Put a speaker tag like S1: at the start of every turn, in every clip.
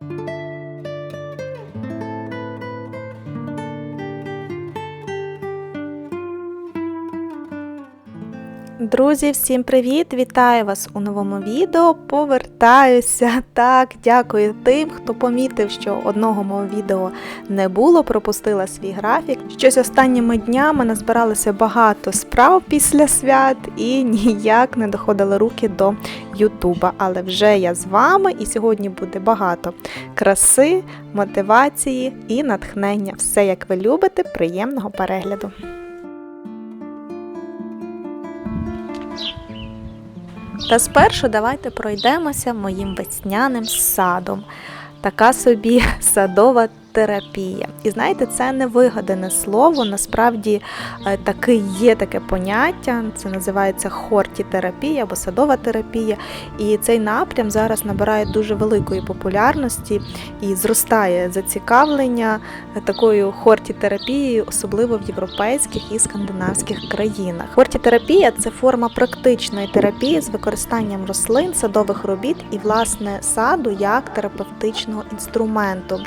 S1: Thank you. Друзі, всім привіт! Вітаю вас у новому відео. Повертаюся. Так, дякую тим, хто помітив, що одного мого відео не було, пропустила свій графік. Щось останніми днями назбиралося багато справ після свят і ніяк не доходили руки до Ютуба. Але вже я з вами, і сьогодні буде багато краси, мотивації і натхнення. Все як ви любите, приємного перегляду. Та спершу давайте пройдемося моїм весняним садом. Така собі садова терапія. І знаєте, це не вигадане слово. Насправді е, таке є таке поняття, це називається хортітерапія або садова терапія. І цей напрям зараз набирає дуже великої популярності і зростає зацікавлення такою хортітерапією, особливо в європейських і скандинавських країнах. Хортітерапія це форма практичної терапії з використанням рослин, садових робіт і власне саду як терапевтичного інструменту.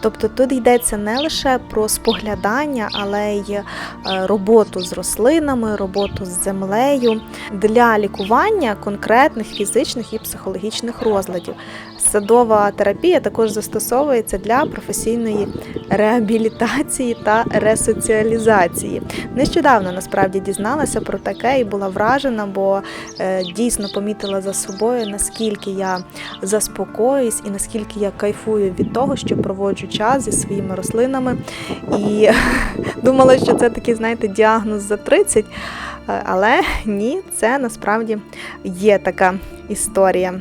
S1: Тобто тут йдеться не лише про споглядання, але й е, роботу з рослинами, роботу з землею для лікування конкретних фізичних і психологічних розладів. Садова терапія також застосовується для професійної реабілітації та ресоціалізації. Нещодавно насправді дізналася про таке і була вражена, бо е, дійсно помітила за собою, наскільки я заспокоююсь і наскільки я кайфую від того, що проводжу час зі своїми рослинами. І думала, що це такий, знаєте, діагноз за 30. е, Але ні, це насправді є така історія.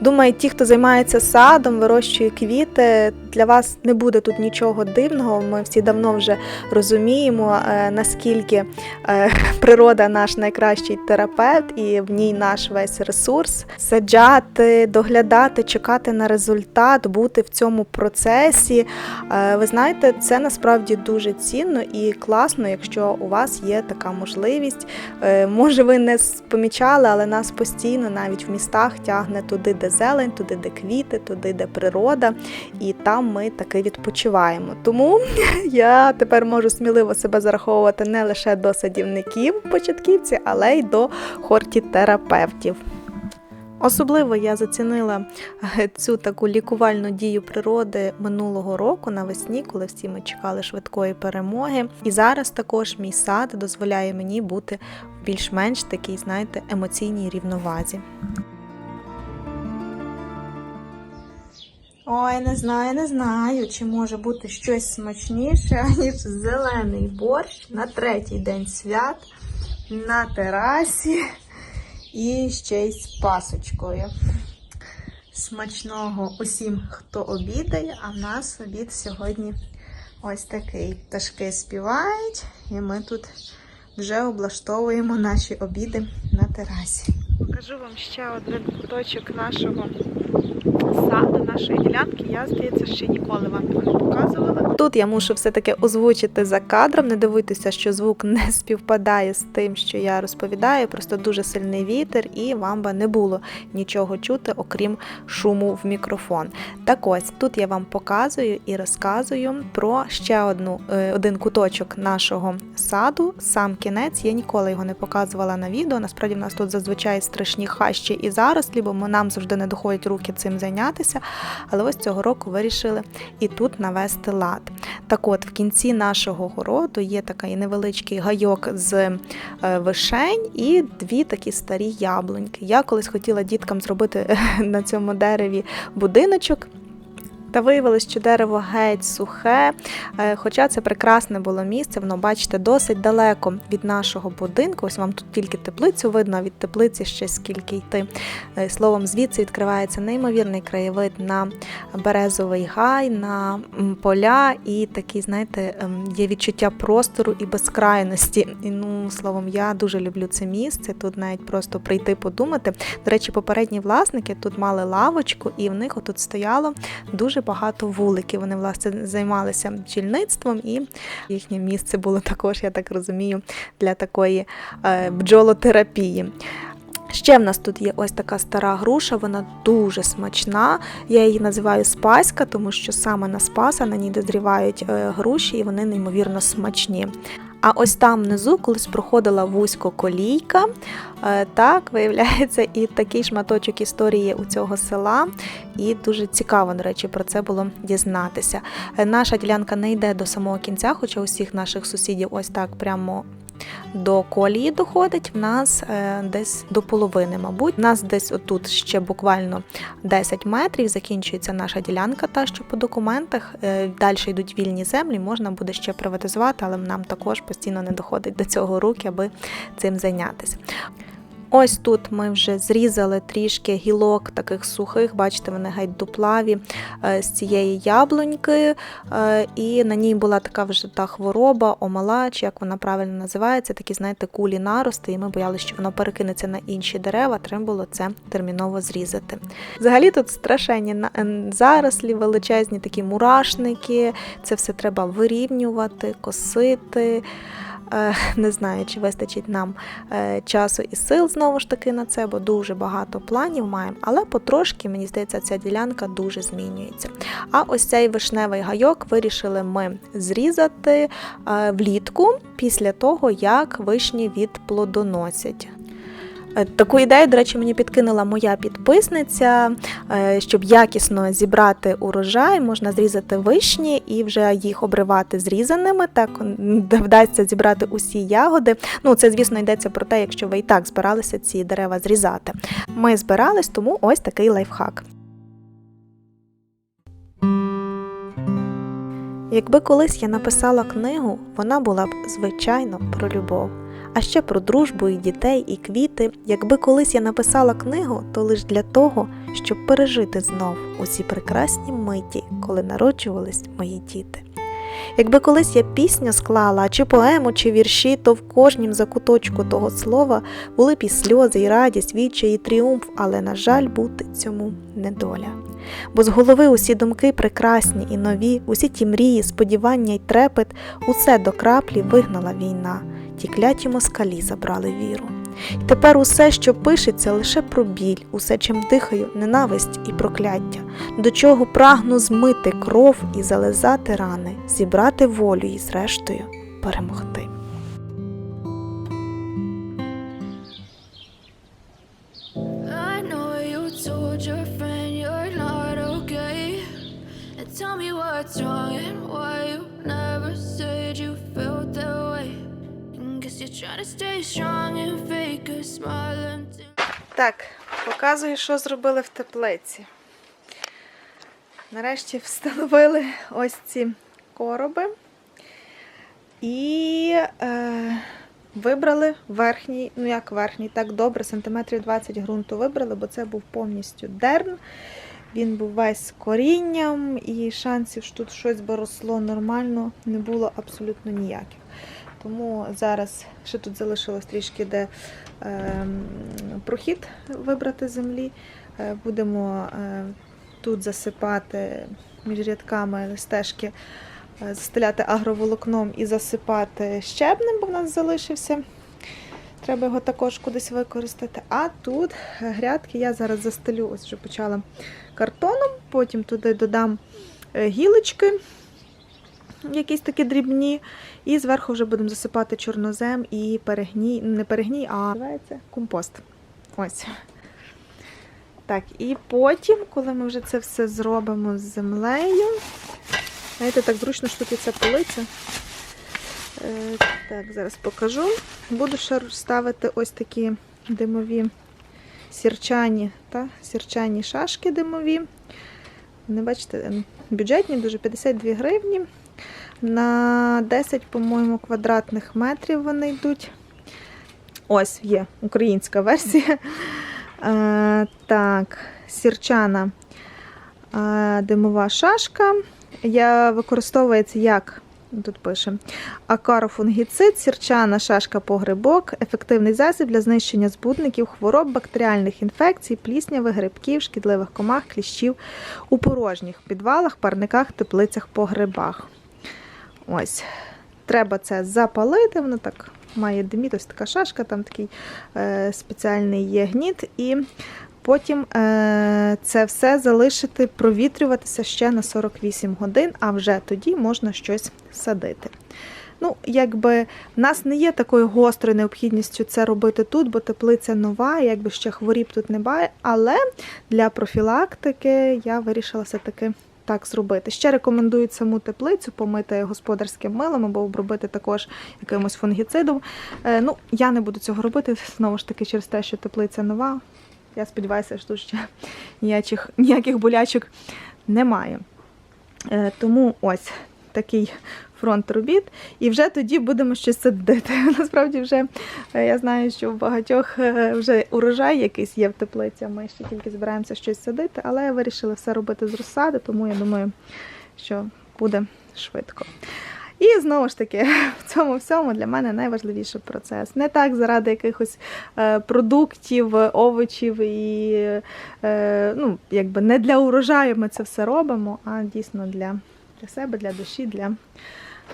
S1: Думаю, ті, хто займається садом, вирощує квіти, для вас не буде тут нічого дивного. Ми всі давно вже розуміємо, е, наскільки е, природа наш найкращий терапевт, і в ній наш весь ресурс. Саджати, доглядати, чекати на результат, бути в цьому процесі. Е, Ви знаєте, це насправді дуже цінно і класно, якщо у вас є така можливість. Може, ви не помічали, але нас постійно навіть в містах тягне туди, де зелень, туди, де квіти, туди, де природа, і там ми таки відпочиваємо. Тому я тепер можу сміливо себе зараховувати не лише до садівників, початківців, але й до хортітерапевтів. Особливо я зацінила е, цю таку лікувальну дію природи минулого року навесні, коли всі ми чекали швидкої перемоги. І зараз також мій сад дозволяє мені бути більш-менш такій, знаєте, емоційній рівновазі. Ой, не знаю, не знаю, чи може бути щось смачніше, ніж зелений борщ на третій день свят на терасі і ще й з пасочкою. Смачного усім, хто обідає, а в нас обід сьогодні ось такий. Пташки співають, і ми тут вже облаштовуємо наші обіди на терасі. Покажу вам ще один куточок нашого саду, нашої ділянки. Я, здається, ще ніколи вам його не показувала. Тут я мушу все-таки озвучити за кадром. Не дивуйтеся, що звук не співпадає з тим, що я розповідаю. Просто дуже сильний вітер, і вам би не було нічого чути, окрім шуму в мікрофон. Так ось тут я вам показую і розказую про ще одну е, один куточок нашого саду. Сам кінець. Я ніколи його не показувала на відео. Насправді в нас тут зазвичай страшні хащі і зарослі, бо нам завжди не доходять руки цим зайнятися. Але ось цього року вирішили і тут навести лад. Так от, в кінці нашого городу є такий невеличкий гайок з е, вишень і дві такі старі яблуньки. Я колись хотіла діткам зробити на цьому дереві будиночок. Та виявилось, що дерево геть сухе, е, хоча це прекрасне було місце, воно, бачите, досить далеко від нашого будинку. Ось вам тут тільки теплицю видно, а від теплиці ще скільки йти. Е, Словом, звідси відкривається неймовірний краєвид на березовий гай, на поля і такий, знаєте, ем, є відчуття простору і безкрайності. І, ну, словом, я дуже люблю це місце. Тут навіть просто прийти подумати. До речі, попередні власники тут мали лавочку, і в них отут стояло дуже багато вуликів. Вони власне займалися бджільництвом, і їхнє місце було також, я так розумію, для такої е, бджолотерапії. Ще в нас тут є ось така стара груша, вона дуже смачна. Я її називаю спаська, тому що саме на спаса на ній дозрівають е, груші, і вони неймовірно смачні. А ось там внизу колись проходила вузько колійка. Е, Так, виявляється, і такий шматочок історії у цього села. І дуже цікаво, до речі, про це було дізнатися. Е, Наша ділянка не йде до самого кінця, хоча усіх наших сусідів ось так прямо до колії доходить. В нас е, десь до половини, мабуть. У нас десь отут ще буквально 10 метрів закінчується наша ділянка, та що по документах е, далі йдуть вільні землі, можна буде ще приватизувати, але нам також постійно не доходить до цього руки, аби цим зайнятися. Ось тут ми вже зрізали трішки гілок таких сухих, бачите, вони геть дуплаві е, з цієї яблуньки. Е, І на ній була така вже та хвороба, омалач, як вона правильно називається, такі, знаєте, кулі нарости, і ми боялися, що воно перекинеться на інші дерева, треба було це терміново зрізати. Взагалі тут страшенні зарослі, величезні такі мурашники, це все треба вирівнювати, косити. Е, Не знаю, чи вистачить нам е, часу і сил знову ж таки на це, бо дуже багато планів маємо, але потрошки, мені здається, ця ділянка дуже змінюється. А ось цей вишневий гайок вирішили ми зрізати е, влітку після того, як вишні відплодоносять. Е, Таку ідею, до речі, мені підкинула моя підписниця, е, щоб якісно зібрати урожай, можна зрізати вишні і вже їх обривати зрізаними. Так вдасться зібрати усі ягоди. Ну, це, звісно, йдеться про те, якщо ви і так збиралися ці дерева зрізати. Ми збирались, тому ось такий лайфхак. Якби колись я написала книгу, вона була б звичайно про любов. А ще про дружбу і дітей, і квіти. Якби колись я написала книгу, то лише для того, щоб пережити знов усі прекрасні миті, коли народжувались мої діти. Якби колись я пісню склала, чи поему, чи вірші, то в кожнім закуточку того слова були б і сльози, і радість, відчай, і тріумф, але, на жаль, бути цьому не доля. Бо з голови усі думки прекрасні і нові, усі ті мрії, сподівання й трепет, усе до краплі вигнала війна, ті кляті москалі забрали віру. І тепер усе, що пишеться, лише про біль, усе, чим дихаю, ненависть і прокляття, до чого прагну змити кров і зализати рани, зібрати волю і, зрештою, перемогти.
S2: Tell me what's wrong and why
S1: Так, показую, що зробили в теплиці. Нарешті встановили ось ці короби і е, вибрали верхній, ну як верхній, так добре, сантиметрів 20 ґрунту вибрали, бо це був повністю дерн. Він був весь з корінням, і шансів, що тут щось би росло нормально, не було абсолютно ніяких. Тому зараз ще тут залишилось трішки, де ем, прохід вибрати землі. Е, Будемо е, тут засипати між рядками стежки, е, застеляти агроволокном і засипати щебнем, бо в нас залишився. Треба його також кудись використати. А тут грядки я зараз застелю, ось вже почала картоном, потім туди додам гілочки, якісь такі дрібні, і зверху вже будемо засипати чорнозем і перегній, не перегній, а називається компост. Ось. Так, і потім, коли ми вже це все зробимо з землею, знаєте, так зручно, що тут ця полиця. Е, Так, зараз покажу. Буду ще ставити ось такі димові сірчані, та, сірчані шашки димові. Не бачите, бюджетні, дуже 52 гривні. На 10, по-моєму, квадратних метрів вони йдуть. Ось є українська версія. Е, так, сірчана е, димова шашка. Я використовується як тут пише акарофунгіцид, сірчана шашка погрибок, ефективний засіб для знищення збудників, хвороб, бактеріальних інфекцій, плісняви, грибків, шкідливих комах, кліщів у порожніх підвалах, парниках, теплицях, погребах. Ось. Треба це запалити, воно так має диміт, ось така шашка, там такий е, спеціальний є гніт. І потім е, це все залишити провітрюватися ще на 48 годин, а вже тоді можна щось садити. Ну, якби в нас не є такою гострою необхідністю це робити тут, бо теплиця нова, якби ще хворіб тут немає. Але для профілактики я вирішила все-таки так зробити. Ще рекомендують саму теплицю помити господарським милом або обробити також якимось фунгіцидом. Е, ну, я не буду цього робити, знову ж таки, через те, що теплиця нова. Я сподіваюся, що тут ще ніяких, ніяких болячок немає. Е, тому ось такий фронт робіт, і вже тоді будемо щось садити. Насправді, вже е, я знаю, що в багатьох е, вже урожай якийсь є в теплиці. Ми ще тільки збираємося щось садити, але я вирішила все робити з розсади, тому я думаю, що буде швидко. І знову ж таки, в цьому всьому для мене найважливіший процес. Не так заради якихось е, продуктів, овочів і ну, якби не для урожаю ми це все робимо, а дійсно для, для себе, для душі, для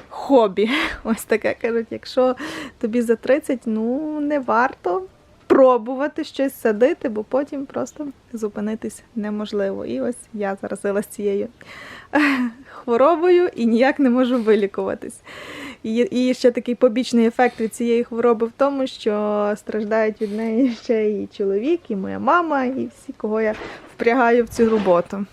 S1: хобі. Ось таке кажуть, якщо тобі за 30, ну не варто пробувати щось садити, бо потім просто зупинитись неможливо. І ось я заразилась цією хворобою і ніяк не можу вилікуватись. І, ще такий побічний ефект від цієї хвороби в тому, що страждають від неї ще і чоловік, і моя мама, і всі, кого я впрягаю в цю роботу.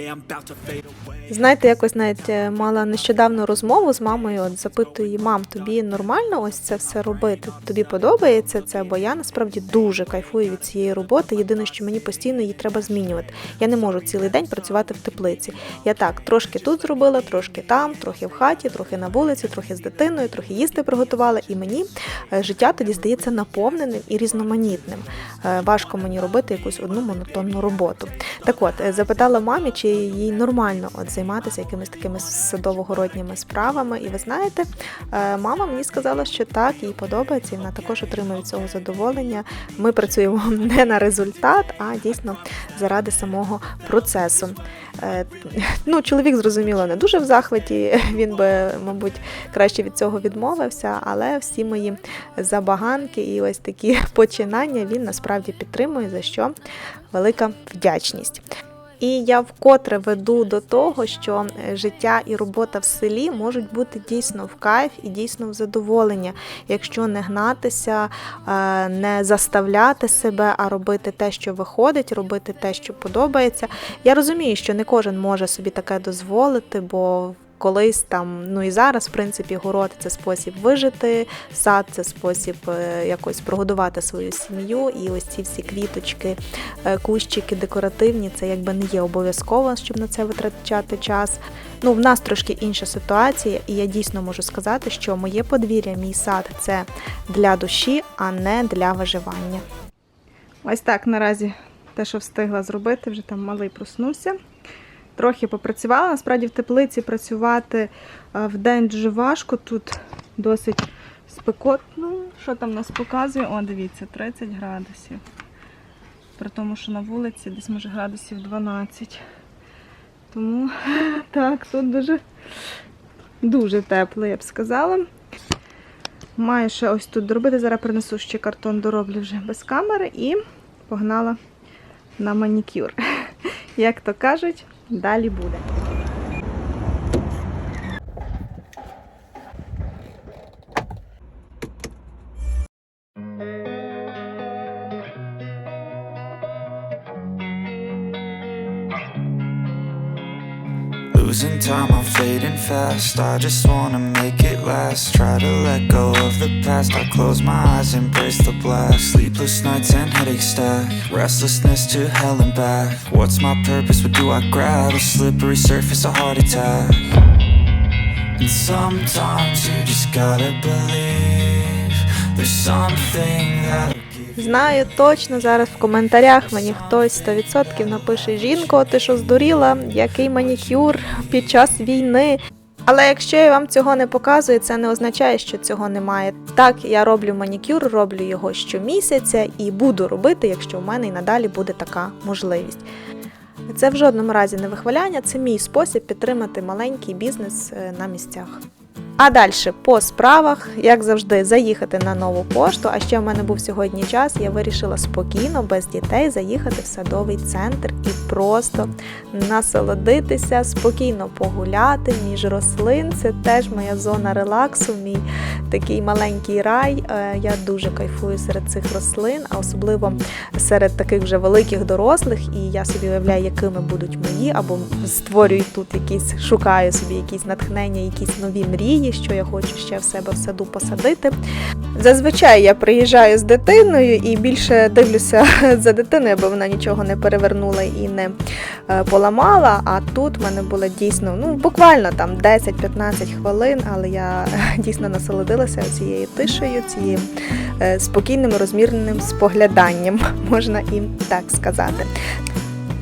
S3: Yeah, I'm about to fade away.
S1: Знаєте, якось навіть е, мала нещодавно розмову з мамою. От запитую мам, тобі нормально ось це все робити? Тобі подобається це? Бо я насправді дуже кайфую від цієї роботи. Єдине, що мені постійно її треба змінювати. Я не можу цілий день працювати в теплиці. Я так трошки тут зробила, трошки там, трохи в хаті, трохи на вулиці, трохи з дитиною, трохи їсти приготувала. І мені е, життя тоді здається наповненим і різноманітним. Е, Важко мені робити якусь одну монотонну роботу. Так от, запитала мамі, чи їй нормально от займатися якимись такими садово-городніми справами. І ви знаєте, е, мама мені сказала, що так, їй подобається, і вона також отримує цього задоволення. Ми працюємо не на результат, а дійсно заради самого процесу. Е, Ну, чоловік, зрозуміло, не дуже в захваті. Він би, мабуть, краще від цього відмовився, але всі мої забаганки і ось такі починання він насправді підтримує, за що велика вдячність. І я вкотре веду до того, що е, життя і робота в селі можуть бути дійсно в кайф і дійсно в задоволення, якщо не гнатися, е, не заставляти себе, а робити те, що виходить, робити те, що подобається. Я розумію, що не кожен може собі таке дозволити, бо колись там, ну і зараз, в принципі, город це спосіб вижити, сад це спосіб е, якось прогодувати свою сім'ю. І ось ці всі квіточки, е, кущики декоративні, це якби не є обов'язково, щоб на це витрачати час. Ну, в нас трошки інша ситуація, і я дійсно можу сказати, що моє подвір'я, мій сад це для душі, а не для виживання. Ось так наразі те, що встигла зробити, вже там малий проснувся. Трохи попрацювала. Насправді в теплиці працювати е, в день дуже важко. Тут досить спекотно. Що там нас показує? О, дивіться, 30 градусів. При тому, що на вулиці десь може градусів 12. Тому так, тут дуже, дуже тепло, я б сказала. Маю ще ось тут доробити. Зараз принесу ще картон, дороблю вже без камери і погнала на манікюр. Як то кажуть, далі буде.
S4: Fast. I just wanna make it last. Try to let go of the past. I close my eyes, embrace the blast. Sleepless nights and headaches stack. Restlessness to hell and back. What's my purpose? What do I grab? A slippery surface, a heart attack. And sometimes you just gotta believe there's something that.
S1: Знаю точно зараз в коментарях мені хтось 100% напише жінко, ти що здуріла, який манікюр під час війни. Але якщо я вам цього не показую, це не означає, що цього немає. Так, я роблю манікюр, роблю його щомісяця і буду робити, якщо в мене і надалі буде така можливість. Це в жодному разі не вихваляння, це мій спосіб підтримати маленький бізнес е, на місцях. А далі по справах, як завжди, заїхати на нову пошту. А ще в мене був сьогодні час. Я вирішила спокійно, без дітей, заїхати в садовий центр і просто насолодитися, спокійно погуляти між рослин. Це теж моя зона релаксу, мій такий маленький рай. Е, Я дуже кайфую серед цих рослин, а особливо серед таких вже великих дорослих. І я собі уявляю, якими будуть мої, або створюю тут якісь, шукаю собі якісь натхнення, якісь нові мрії, що я хочу ще в себе в саду посадити. Зазвичай я приїжджаю з дитиною і більше дивлюся за дитиною, аби вона нічого не перевернула і не е, поламала. А тут в мене було дійсно ну буквально там 10-15 хвилин, але я дійсно насолодилася цією тишею, цією е, спокійним розмірним спогляданням, можна і так сказати.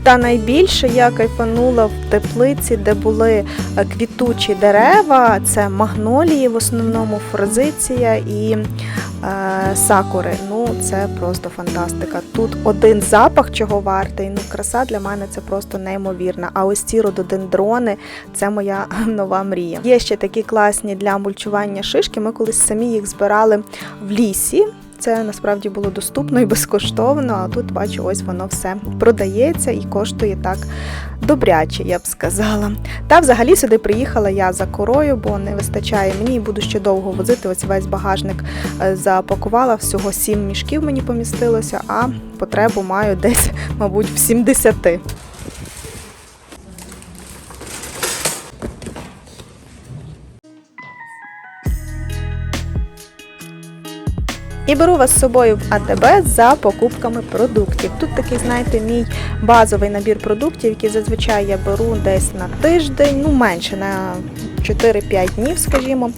S1: Та найбільше я кайфанула в теплиці, де були е, квітучі дерева, це магнолії, в основному форзиція і е, сакури. Ну, це просто фантастика. Тут один запах, чого вартий. Ну, краса для мене це просто неймовірна. А ось ці рододендрони це моя нова мрія. Є ще такі класні для мульчування шишки. Ми колись самі їх збирали в лісі. Це насправді було доступно і безкоштовно, а тут бачу, ось воно все продається і коштує так добряче, я б сказала. Та взагалі сюди приїхала я за корою, бо не вистачає мені і буду ще довго возити. Ось весь багажник е, запакувала. Всього сім мішків мені помістилося, а потребу маю десь, мабуть, в 70. І беру вас з собою в АТБ за покупками продуктів. Тут такий, знаєте, мій базовий набір продуктів, які зазвичай я беру десь на тиждень, ну менше на 4-5 днів, скажімо.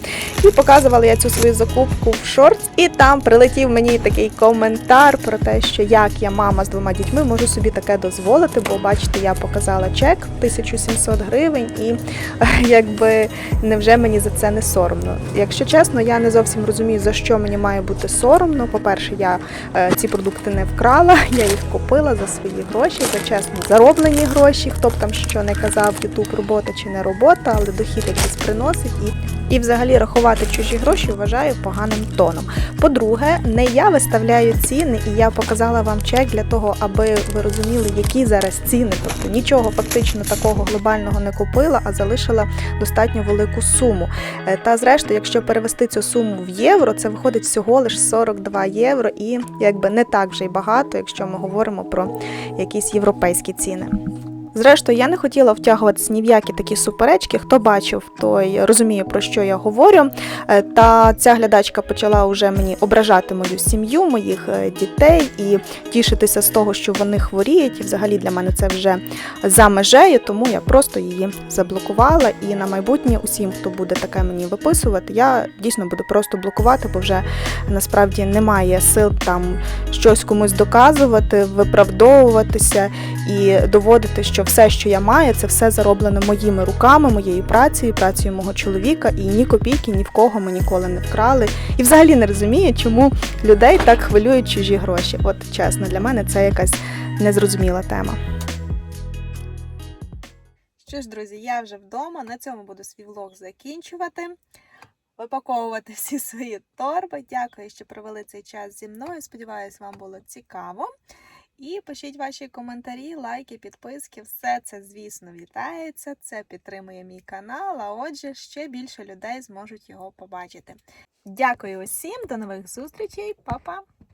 S1: І показувала я цю свою закупку в шортс, і там прилетів мені такий коментар про те, що як я мама з двома дітьми можу собі таке дозволити, бо бачите, я показала чек 1700 гривень, і якби невже мені за це не соромно. Якщо чесно, я не зовсім розумію, за що мені має бути соромно. По-перше, я е, ці продукти не вкрала, я їх купила за свої гроші, за чесно зароблені гроші. Хто б там що не казав, Ютуб робота чи не робота, але дохід якийсь приносить і. І взагалі рахувати чужі гроші вважаю поганим тоном. По-друге, не я виставляю ціни, і я показала вам чек для того, аби ви розуміли, які зараз ціни. Тобто нічого фактично такого глобального не купила, а залишила достатньо велику суму. Е, Та зрештою, якщо перевести цю суму в євро, це виходить всього лише 42 євро, і якби не так вже й багато, якщо ми говоримо про якісь європейські ціни. Зрештою, я не хотіла втягуватися ні в які такі суперечки. Хто бачив, той розуміє, про що я говорю. Е, Та ця глядачка почала вже мені ображати мою сім'ю, моїх е, дітей і тішитися з того, що вони хворіють. І взагалі для мене це вже за межею, тому я просто її заблокувала. І на майбутнє усім, хто буде таке мені виписувати, я дійсно буду просто блокувати, бо вже насправді немає сил там щось комусь доказувати, виправдовуватися і доводити, що все, що я маю, це все зароблено моїми руками, моєю працею, працею мого чоловіка, і ні копійки ні в кого ми ніколи не вкрали. І взагалі не розумію, чому людей так хвилюють чужі гроші. От чесно, для мене це якась незрозуміла тема. Що ж, друзі, я вже вдома. На цьому буду свій влог закінчувати. Випаковувати всі свої торби. Дякую, що провели цей час зі мною. Сподіваюсь, вам було цікаво. І пишіть ваші коментарі, лайки, підписки. Все це, звісно, вітається. Це підтримує мій канал. А отже, ще більше людей зможуть його побачити. Дякую усім, до нових зустрічей, Па-па!